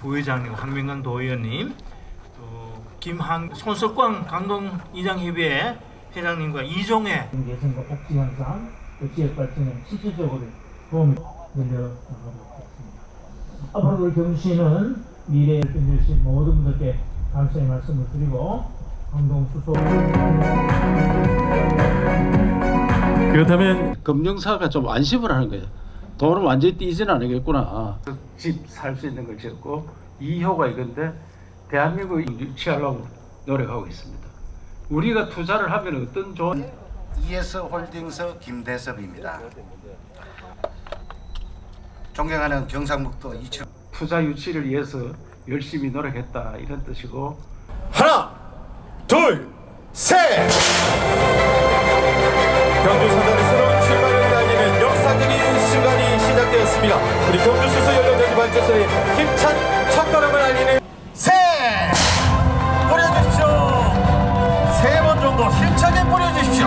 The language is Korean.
부의장님, 황민관 도의원님, 또 김한 손석광 강동 이장협의회 회장님과 이종혜 개선과 복지 향상, 또 지역 발전에 실질적으로 도움이 늘려나가고 있습니다. 앞으로 경시는 미래에 해주신 모든 분들께 감사의 말씀을 드리고 강동 수소 그렇다면 금융사가 좀 안심을 하는 거예요. 돈은 완전히 띄지는 않겠구나. 집 살 수 있는 걸 지었고 2호가 이건데 대한민국을 유치하려고 노력하고 있습니다. 우리가 투자를 하면 어떤 좋은 ES 홀딩스 김대섭입니다. 존경하는 경상북도 이천 투자 유치를 위해서 열심히 노력했다 이런 뜻이고 하나, 둘, 셋! 시작되었습니다. 우리 경주 수소 연료전지 발전소의 힘찬 첫걸음을 알리는 셋! 뿌려주십시오! 세 번 정도 힘차게 뿌려주십시오!